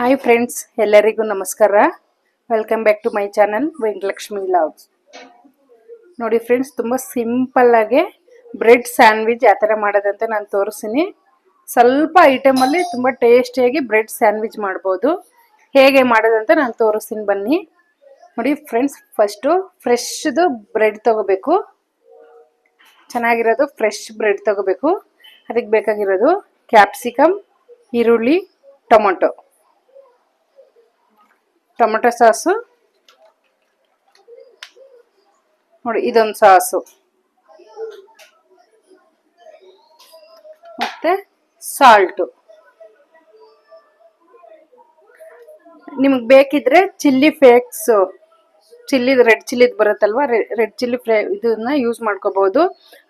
Hi friends ಎಲ್ಲರಿಗೂ ನಮಸ್ಕಾರ. Welcome back to my channel Venkatalakshmi loves ನೋಡಿ ಫ್ರೆಂಡ್ಸ್ ತುಂಬ ಸಿಂಪಲ್ಲಾಗೆ ಬ್ರೆಡ್ ಸ್ಯಾಂಡ್ವಿಚ್ ಆ ಥರ ಮಾಡೋದಂತ ನಾನು ತೋರಿಸ್ತೀನಿ. ಸ್ವಲ್ಪ ಐಟಮಲ್ಲಿ ತುಂಬ ಟೇಸ್ಟಿಯಾಗಿ ಬ್ರೆಡ್ ಸ್ಯಾಂಡ್ವಿಚ್ ಮಾಡ್ಬೋದು. ಹೇಗೆ ಮಾಡೋದಂತ ನಾನು ತೋರಿಸ್ತೀನಿ ಬನ್ನಿ. ನೋಡಿ ಫ್ರೆಂಡ್ಸ್ ಫಸ್ಟು ಫ್ರೆಶ್ದು ಬ್ರೆಡ್ ತೊಗೋಬೇಕು. ಚೆನ್ನಾಗಿರೋದು ಫ್ರೆಶ್ ಬ್ರೆಡ್ ತೊಗೋಬೇಕು. ಅದಕ್ಕೆ ಬೇಕಾಗಿರೋದು ಕ್ಯಾಪ್ಸಿಕಮ್ ಈರುಳ್ಳಿ, ಟೊಮೊಟೊ. Tomato sauce. ನೋಡಿ, ಇದೊಂದು ಸಾಸು. ಮತ್ತೆ ಸಾಲ್ಟು. ನಿಮಗೆ ಬೇಕಿದ್ರೆ ಚಿಲ್ಲಿ ಫ್ಲೇಕ್ಸು. ಚಿಲ್ಲಿ, ರೆಡ್ ಚಿಲ್ಲಿದು ಬರುತ್ತಲ್ವ? ರೆಡ್ ಚಿಲ್ಲಿ ಫ್ಲೇ, ಇದನ್ನ ಯೂಸ್ ಮಾಡ್ಕೋಬಹುದು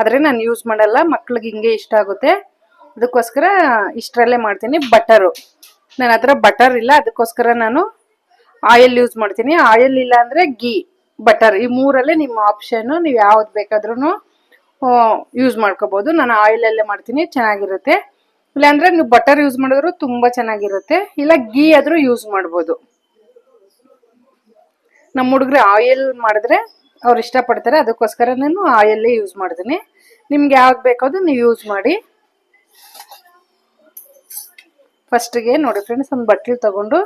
ಆದರೆ ನಾನು ಯೂಸ್ ಮಾಡಲ್ಲ, ಮಕ್ಳಿಗೆ ಹಿಂಗೆ ಇಷ್ಟ ಆಗುತ್ತೆ. ಅದಕ್ಕೋಸ್ಕರ ಇಷ್ಟರಲ್ಲೇ ಮಾಡ್ತೀನಿ, ಬಟರು. ನನ್ನ ಹತ್ರ ಬಟರ್ ಇಲ್ಲ, ಅದಕ್ಕೋಸ್ಕರ ನಾನು ಆಯಿಲ್ ಯೂಸ್ ಮಾಡ್ತೀನಿ. ಆಯಿಲ್ ಇಲ್ಲ ಅಂದರೆ ಗೀ ಬಟರ್ ಈ ಮೂರಲ್ಲೇ ನಿಮ್ಮ ಆಪ್ಷನ್ನು ನೀವು ಯಾವ್ದು ಬೇಕಾದ್ರೂ ಯೂಸ್ ಮಾಡ್ಕೋಬೋದು. ನಾನು ಆಯಿಲಲ್ಲೇ ಮಾಡ್ತೀನಿ, ಚೆನ್ನಾಗಿರುತ್ತೆ. ಇಲ್ಲಾಂದ್ರೆ ನೀವು ಬಟರ್ ಯೂಸ್ ಮಾಡಿದ್ರು ತುಂಬ ಚೆನ್ನಾಗಿರುತ್ತೆ. ಇಲ್ಲ ಗೀ ಆದರೂ ಯೂಸ್ ಮಾಡ್ಬೋದು. ನಮ್ಮ ಹುಡುಗರು ಆಯಿಲ್ ಮಾಡಿದ್ರೆ ಅವ್ರು ಇಷ್ಟಪಡ್ತಾರೆ. ಅದಕ್ಕೋಸ್ಕರ ನಾನು ಆಯಿಲ್ಲೇ ಯೂಸ್ ಮಾಡ್ತೀನಿ. ನಿಮ್ಗೆ ಯಾವ್ದು ಬೇಕಾದ್ರು ನೀವು ಯೂಸ್ ಮಾಡಿ. ಫಸ್ಟಿಗೆ ನೋಡಿ ಫ್ರೆಂಡ್ಸ್ ಒಂದು ಬಟ್ಟಲು ತಗೊಂಡು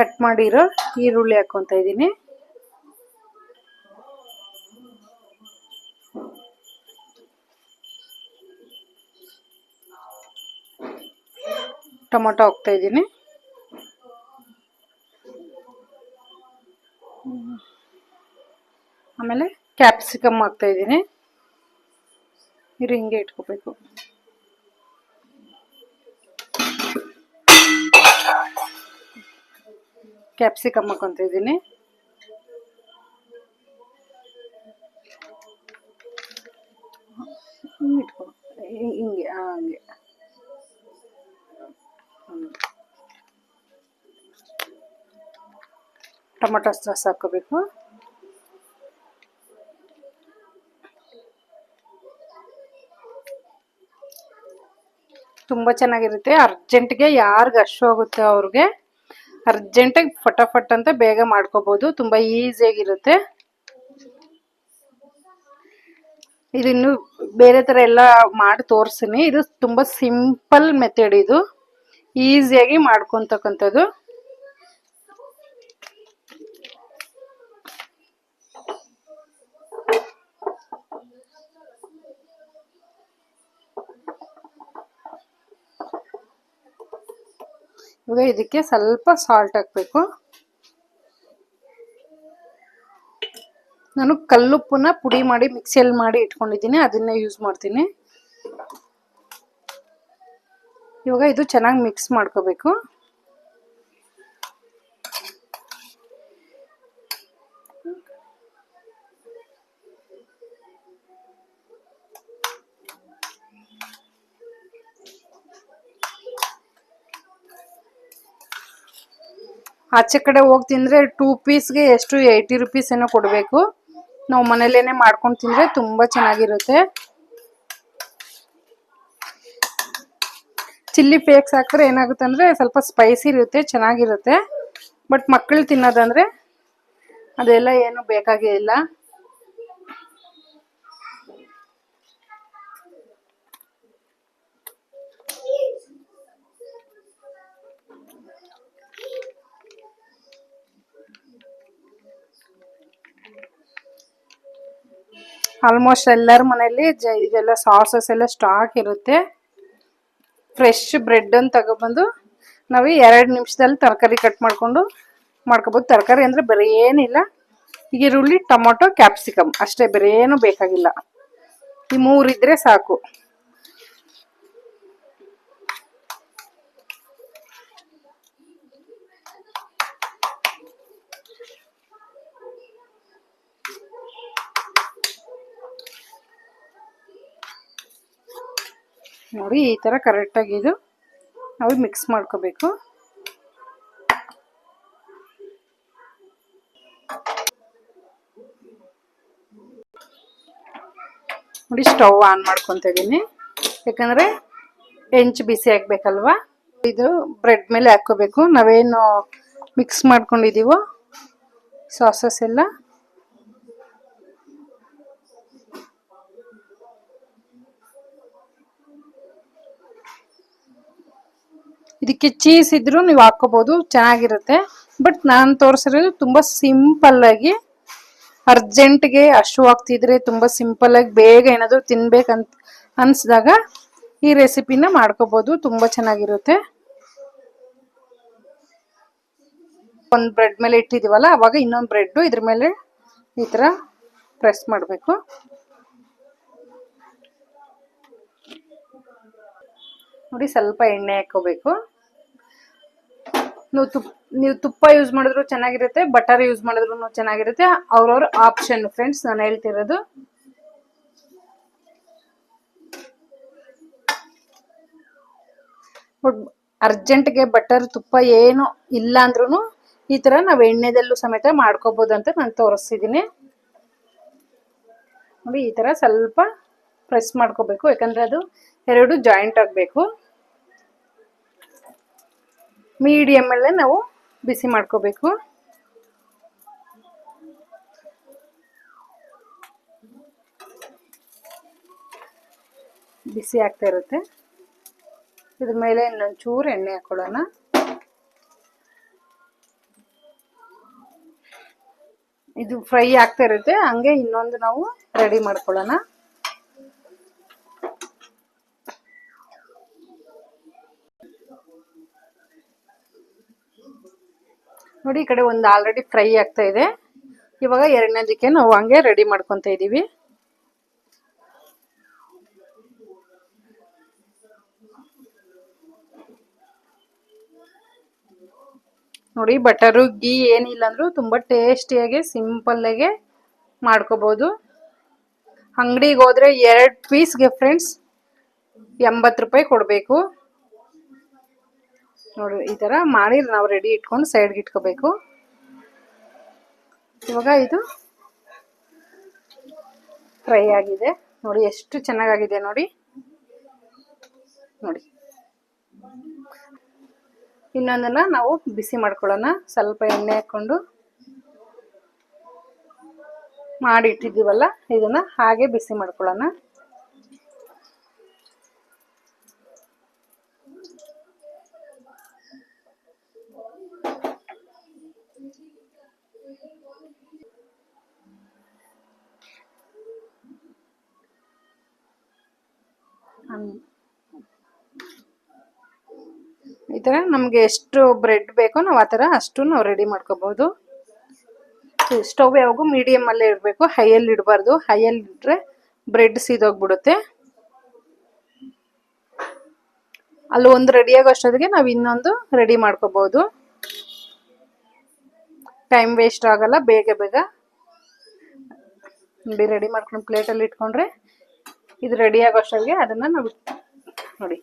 ಕಟ್ ಮಾಡಿರೋ ಈರುಳ್ಳಿ ಹಾಕೊತಾ ಇದ್ದೀನಿ. ಟೊಮೊಟೊ ಹಾಕ್ತಾ ಇದ್ದೀನಿ. ಆಮೇಲೆ ಕ್ಯಾಪ್ಸಿಕಮ್ ಹಾಕ್ತಾ ಇದ್ದೀನಿ. ಇರು ಹಿಂಗೆ ಇಟ್ಕೋಬೇಕು. ಕ್ಯಾಪ್ಸಿಕಮ್ ಹಾಕೊತ ಇದ್ದೀನಿ ಇಟ್ಕೊ ಹಿಂಗೆ ಹಂಗೆ. ಟೊಮೊಟೊ ಸಾಸ್ ಹಾಕೋಬೇಕು. ತುಂಬ ಚೆನ್ನಾಗಿರುತ್ತೆ. ಅರ್ಜೆಂಟ್ಗೆ ಯಾರಿಗೆ ಅಷ್ಟು ಹೋಗುತ್ತೆ ಅವ್ರಿಗೆ. ಅರ್ಜೆಂಟಾಗಿ ಫಟಾಫಟ್ ಅಂತ ಬೇಗ ಮಾಡ್ಕೋಬೋದು. ತುಂಬ ಈಸಿಯಾಗಿರುತ್ತೆ. ಇದು ಇನ್ನು ಬೇರೆ ಥರ ಎಲ್ಲ ಮಾಡಿ ತೋರಿಸ್ತೀನಿ. ಇದು ತುಂಬ ಸಿಂಪಲ್ ಮೆಥಡ್ ಇದು. ಈಸಿಯಾಗಿ ಮಾಡ್ಕೊತಕ್ಕಂಥದ್ದು. ಇವಾಗ ಇದಕ್ಕೆ ಸ್ವಲ್ಪ ಸಾಲ್ಟ್ ಹಾಕಬೇಕು. ನಾನು ಕಲ್ಲುಪ್ಪನ್ನ ಪುಡಿ ಮಾಡಿ ಮಿಕ್ಸಿಯಲ್ಲಿ ಮಾಡಿ ಇಟ್ಕೊಂಡಿದ್ದೀನಿ, ಅದನ್ನೇ ಯೂಸ್ ಮಾಡ್ತೀನಿ. ಇವಾಗ ಇದು ಚೆನ್ನಾಗಿ ಮಿಕ್ಸ್ ಮಾಡ್ಕೋಬೇಕು. ಆಚೆ ಕಡೆ ಹೋಗಿ ತಿಂದರೆ ಟೂ ಪೀಸ್ಗೆ ಎಷ್ಟು ಏಯ್ಟಿ ರುಪೀಸ್ ಏನೋ ಕೊಡಬೇಕು. ನಾವು ಮನೇಲೇನೆ ಮಾಡ್ಕೊಂಡು ತಿಂದರೆ ತುಂಬ ಚೆನ್ನಾಗಿರುತ್ತೆ. ಚಿಲ್ಲಿ ಫ್ಲೇಕ್ಸ್ ಹಾಕಿದ್ರೆ ಏನಾಗುತ್ತೆ ಅಂದರೆ ಸ್ವಲ್ಪ ಸ್ಪೈಸಿ ಇರುತ್ತೆ, ಚೆನ್ನಾಗಿರುತ್ತೆ. ಬಟ್ ಮಕ್ಕಳು ತಿನ್ನೋದಂದ್ರೆ ಅದೆಲ್ಲ ಏನು ಬೇಕಾಗೇ ಇಲ್ಲ. ಆಲ್ಮೋಸ್ಟ್ ಎಲ್ಲರ ಮನೆಯಲ್ಲಿ ಜ, ಇದೆಲ್ಲ ಸಾಸಸ್ ಎಲ್ಲ ಸ್ಟಾಕ್ ಇರುತ್ತೆ. ಫ್ರೆಶ್ ಬ್ರೆಡ್ ಅನ್ನು ತಗೊಬಂದು ನಾವು ಎರಡು ನಿಮಿಷದಲ್ಲಿ ತರಕಾರಿ ಕಟ್ ಮಾಡಿಕೊಂಡು ಮಾಡ್ಕೋಬೋದು. ತರಕಾರಿ ಅಂದರೆ ಬೇರೆ ಏನಿಲ್ಲ. ಈರುಳ್ಳಿ, ಟೊಮೊಟೊ ಕ್ಯಾಪ್ಸಿಕಮ್ ಅಷ್ಟೇ ಬೇರೆ ಏನು ಬೇಕಾಗಿಲ್ಲ. ಈ ಮೂರಿದ್ರೆ ಸಾಕು. ನೋಡಿ, ಈ ಥರ ಕರೆಕ್ಟಾಗಿ ಇದು ನಾವು ಮಿಕ್ಸ್ ಮಾಡ್ಕೋಬೇಕು. ನೋಡಿ ಸ್ಟವ್ ಆನ್ ಮಾಡ್ಕೊತ ಇದ್ದೀನಿ ಯಾಕಂದ್ರೆ ಹೆಂಚು ಬಿಸಿ ಹಾಕ್ಬೇಕಲ್ವಾ ಇದು ಬ್ರೆಡ್ ಮೇಲೆ ಹಾಕ್ಕೋಬೇಕು. ನಾವೇನು ಮಿಕ್ಸ್ ಮಾಡ್ಕೊಂಡಿದೀವೋ ಸಾಸಸ್ ಎಲ್ಲ. ಇದಕ್ಕೆ ಚೀಸ್ ಇದ್ರು ನೀವು ಹಾಕೋಬಹುದು ಚೆನ್ನಾಗಿರುತ್ತೆ. ಬಟ್ ನಾನು ತೋರಿಸಿರೋದು ತುಂಬಾ ಸಿಂಪಲ್ ಆಗಿ ಅರ್ಜೆಂಟ್ಗೆ ಹಶು ಆಗ್ತಿದ್ರೆ ತುಂಬಾ ಸಿಂಪಲ್ ಆಗಿ ಬೇಗ ಏನಾದರೂ ತಿನ್ಬೇಕಂತ ಅನ್ಸಿದಾಗ ಈ ರೆಸಿಪಿನ ಮಾಡ್ಕೋಬಹುದು ತುಂಬಾ ಚೆನ್ನಾಗಿರುತ್ತೆ. ಒಂದ್ ಬ್ರೆಡ್ ಮೇಲೆ ಇಟ್ಟಿದೀವಲ್ಲ, ಅವಾಗ ಇನ್ನೊಂದು ಬ್ರೆಡ್ ಇದ್ರ ಮೇಲೆ ಈ ತರ ಪ್ರೆಸ್ ಮಾಡಬೇಕು. ನೋಡಿ ಸ್ವಲ್ಪ ಎಣ್ಣೆ ಹಾಕೋಬೇಕು ನೀವು ತುಪ್ಪ ನೀವು ತುಪ್ಪ ಯೂಸ್ ಮಾಡಿದ್ರು ಚೆನ್ನಾಗಿರುತ್ತೆ ಬಟರ್ ಯೂಸ್ ಮಾಡಿದ್ರು ಚೆನ್ನಾಗಿರುತ್ತೆ. ಅವ್ರವ್ರ ಆಪ್ಷನ್ ಫ್ರೆಂಡ್ಸ್ ನಾನು ಹೇಳ್ತಿರೋದು. ಅರ್ಜೆಂಟ್ಗೆ ಬಟರ್ ತುಪ್ಪ ಏನು ಇಲ್ಲ ಅಂದ್ರೂ ಈ ತರ ನಾವು ಎಣ್ಣೆದಲ್ಲೂ ಸಮೇತ ಮಾಡ್ಕೋಬಹುದು ಅಂತ ನಾನು ತೋರಿಸ್ತಿದ್ದೀನಿ ನೋಡಿ, ಈ ತರ ಸ್ವಲ್ಪ ಪ್ರೆಸ್ ಮಾಡ್ಕೋಬೇಕು, ಯಾಕಂದ್ರೆ ಅದು ಎರಡು ಜಾಯಿಂಟ್ ಆಗಬೇಕು. ಮೀಡಿಯಮ್ ಅಲ್ಲೇ ನಾವು ಬಿಸಿ ಮಾಡ್ಕೋಬೇಕು. ಬಿಸಿ ಆಗ್ತಾ ಇರುತ್ತೆ. ಇದ್ರ ಮೇಲೆ ಇನ್ನೊಂಚೂರು ಎಣ್ಣೆ ಹಾಕೊಳ್ಳೋಣ. ಇದು ಫ್ರೈ ಆಗ್ತಾ ಇರುತ್ತೆ. ಹಂಗೆ ಇನ್ನೊಂದು ನಾವು ರೆಡಿ ಮಾಡ್ಕೊಳ್ಳೋಣ. ನೋಡಿ, ಈ ಕಡೆ ಒಂದು ಆಲ್ರೆಡಿ ಫ್ರೈ ಆಗ್ತಾ ಇದೆ. ಇವಾಗ ಎರಡನೇದಕ್ಕೆ ನಾವು ಹಂಗೆ ರೆಡಿ ಮಾಡ್ಕೊತ ಇದ್ದೀವಿ. ನೋಡಿ, ಬಟರು ಗೀ ಏನಿಲ್ಲ ಅಂದ್ರು ತುಂಬ ಟೇಸ್ಟಿಯಾಗಿ ಸಿಂಪಲ್ಲಾಗೆ ಮಾಡ್ಕೋಬೋದು. ಅಂಗಡಿಗೆ ಹೋದ್ರೆ ಎರಡು ಪೀಸ್ಗೆ ಫ್ರೆಂಡ್ಸ್ ಎಂಬತ್ತು ರೂಪಾಯಿ ಕೊಡಬೇಕು. ನೋಡಿ, ಈ ಥರ ಮಾಡಿ ನಾವು ರೆಡಿ ಇಟ್ಕೊಂಡು ಸೈಡ್ಗೆ ಇಟ್ಕೋಬೇಕು. ಇವಾಗ ಇದು ಫ್ರೈ ಆಗಿದೆ. ನೋಡಿ, ಎಷ್ಟು ಚೆನ್ನಾಗಾಗಿದೆ ನೋಡಿ. ನೋಡಿ. ಇನ್ನೊಂದನ್ನ ನಾವು ಬಿಸಿ ಮಾಡ್ಕೊಳ್ಳೋಣ. ಸ್ವಲ್ಪ ಎಣ್ಣೆ ಹಾಕ್ಕೊಂಡು ಮಾಡಿ ಇಟ್ಟಿದ್ದೀವಲ್ಲ ಇದನ್ನ ಹಾಗೆ ಬಿಸಿ ಮಾಡ್ಕೊಳ್ಳೋಣ. ಈ ಥರ ನಮಗೆ ಎಷ್ಟು ಬ್ರೆಡ್ ಬೇಕೋ ನಾವು ಆ ಥರ ಅಷ್ಟು ನಾವು ರೆಡಿ ಮಾಡ್ಕೋಬೋದು. ಸ್ಟವ್ ಯಾವಾಗೂ ಮೀಡಿಯಮಲ್ಲೇ ಇಡಬೇಕು, ಹೈಯಲ್ಲಿ ಇಡಬಾರ್ದು. ಹೈಯಲ್ಲಿ ಇಟ್ಟರೆ ಬ್ರೆಡ್ ಸೀದೋಗ್ಬಿಡುತ್ತೆ. ಅಲ್ಲಿ ಒಂದು ರೆಡಿ ಆಗೋ ಅಷ್ಟೊತ್ತಿಗೆ ನಾವು ಇನ್ನೊಂದು ರೆಡಿ ಮಾಡ್ಕೋಬೋದು. ಟೈಮ್ ವೇಸ್ಟ್ ಆಗಲ್ಲ, ಬೇಗ ಬೇಗ. ನೋಡಿ ರೆಡಿ ಮಾಡ್ಕೊಂಡು ಪ್ಲೇಟಲ್ಲಿ ಇಟ್ಕೊಂಡ್ರೆ ಇದು ರೆಡಿ ಆಗೋ ಅಷ್ಟೊತ್ತಿಗೆ ಅದನ್ನು ನಾವು ನೋಡಿ,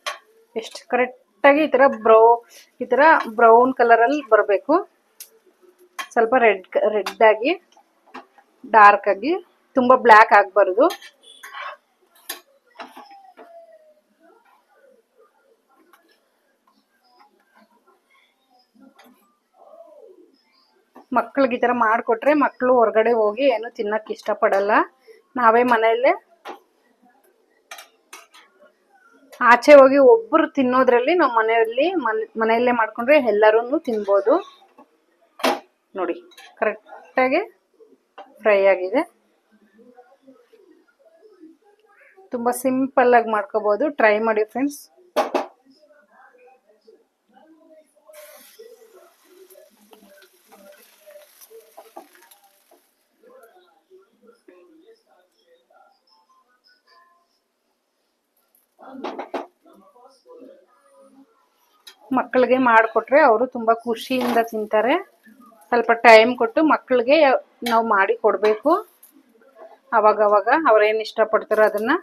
ಎಷ್ಟು ಕರೆಕ್ಟಾಗಿ ಈ ಥರ ಬ್ರೌ, ಈ ಥರ ಬ್ರೌನ್ ಕಲರಲ್ಲಿ ಬರಬೇಕು. ಸ್ವಲ್ಪ ರೆಡ್ ರೆಡ್ ಆಗಿ, ಡಾರ್ಕ್ ಆಗಿ, ತುಂಬ ಬ್ಲ್ಯಾಕ್ ಆಗಬಾರ್ದು. ಮಕ್ಳಿಗೆ ಈ ಥರ ಮಾಡಿಕೊಟ್ರೆ ಮಕ್ಕಳು ಹೊರಗಡೆ ಹೋಗಿ ಏನು ತಿನ್ನಕ್ಕೆ ಇಷ್ಟಪಡಲ್ಲ. ನಾವೇ ಮನೆಯಲ್ಲೇ ಆಚೆ ಹೋಗಿ ಒಬ್ರು ತಿನ್ನೋದ್ರಲ್ಲಿ ನಾವು ಮನೆಯಲ್ಲಿ ಮನೆಯಲ್ಲೇ ಮಾಡ್ಕೊಂಡ್ರೆ ಎಲ್ಲರೂ ತಿನ್ಬೋದು. ನೋಡಿ ಕರೆಕ್ಟಾಗಿ ಫ್ರೈ ಆಗಿದೆ. ತುಂಬ ಆಗಿ ಮಾಡ್ಕೋಬಹುದು ಟ್ರೈ ಮಾಡಿ ಫ್ರೆಂಡ್ಸ್ ಮಕ್ಕಳಿಗೆ ಮಾಡಿಕೊಟ್ರೆ ಅವರು ತುಂಬಾ ಖುಷಿಯಿಂದ ತಿಂತಾರೆ. ಸ್ವಲ್ಪ ಟೈಮ್ ಕೊಟ್ಟು ಮಕ್ಕಳಿಗೆ ನಾವು ಮಾಡಿ ಕೊಡಬೇಕು. ಅವಾಗ ಅವಾಗ ಅವ್ರೇನು ಇಷ್ಟಪಡ್ತಾರೋ ಅದನ್ನು.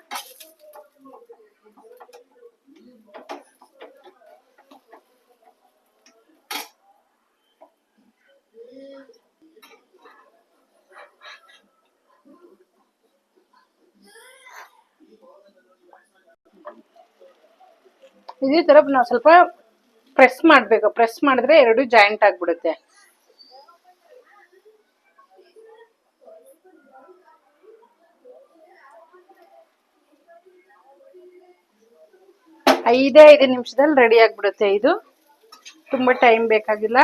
ಇದೇ ತರ ನಾವು ಸ್ವಲ್ಪ ಪ್ರೆಸ್ ಮಾಡಬೇಕು. ಪ್ರೆಸ್ ಮಾಡಿದ್ರೆ ಎರಡು ಜಾಯಿಂಟ್ ಆಗ್ಬಿಡುತ್ತೆ. ಐದೇ, ಐದು ನಿಮಿಷದಲ್ಲಿ ರೆಡಿ ಆಗ್ಬಿಡುತ್ತೆ ಇದು. ತುಂಬಾ ಟೈಮ್ ಬೇಕಾಗಿಲ್ಲ.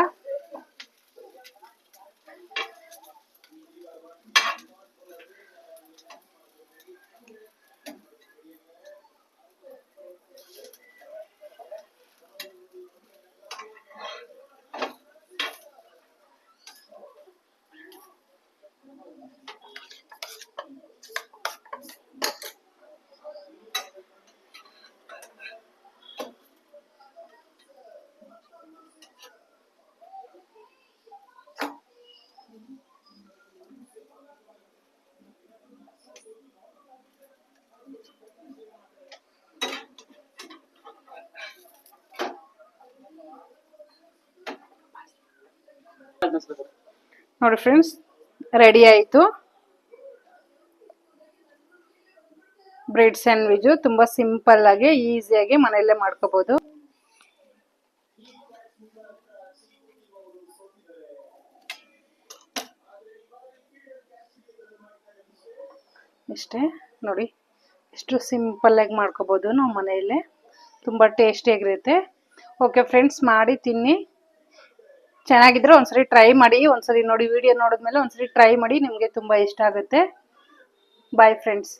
ನೋಡಿ ಫ್ರೆಂಡ್ಸ್ ರೆಡಿ ಆಯಿತು. ಬ್ರೆಡ್ ಸ್ಯಾಂಡ್ವಿಚ್ ತುಂಬಾ ಸಿಂಪಲ್ ಆಗಿ ಈಸಿಯಾಗಿ ಮನೆಯಲ್ಲೇ ಮಾಡ್ಕೋಬಹುದು ಇಷ್ಟೇ, ನೋಡಿ ಎಷ್ಟು ಸಿಂಪಲ್ ಆಗಿ ಮಾಡ್ಕೋಬಹುದು ನಾವು ಮನೆಯಲ್ಲೇ. ತುಂಬ ಟೇಸ್ಟಿಯಾಗಿರುತ್ತೆ ಓಕೆ ಫ್ರೆಂಡ್ಸ್ ಮಾಡಿ ತಿನ್ನಿ. ಚೆನ್ನಾಗಿದ್ರೆ ಒಂದ್ಸರಿ ಟ್ರೈ ಮಾಡಿ, ಒಂದ್ಸರಿ ನೋಡಿ ವಿಡಿಯೋ ನೋಡಿದ್ಮೇಲೆ ಒಂದ್ಸರಿ ಟ್ರೈ ಮಾಡಿ ನಿಮಗೆ ತುಂಬಾ ಇಷ್ಟ ಆಗುತ್ತೆ. Bye friends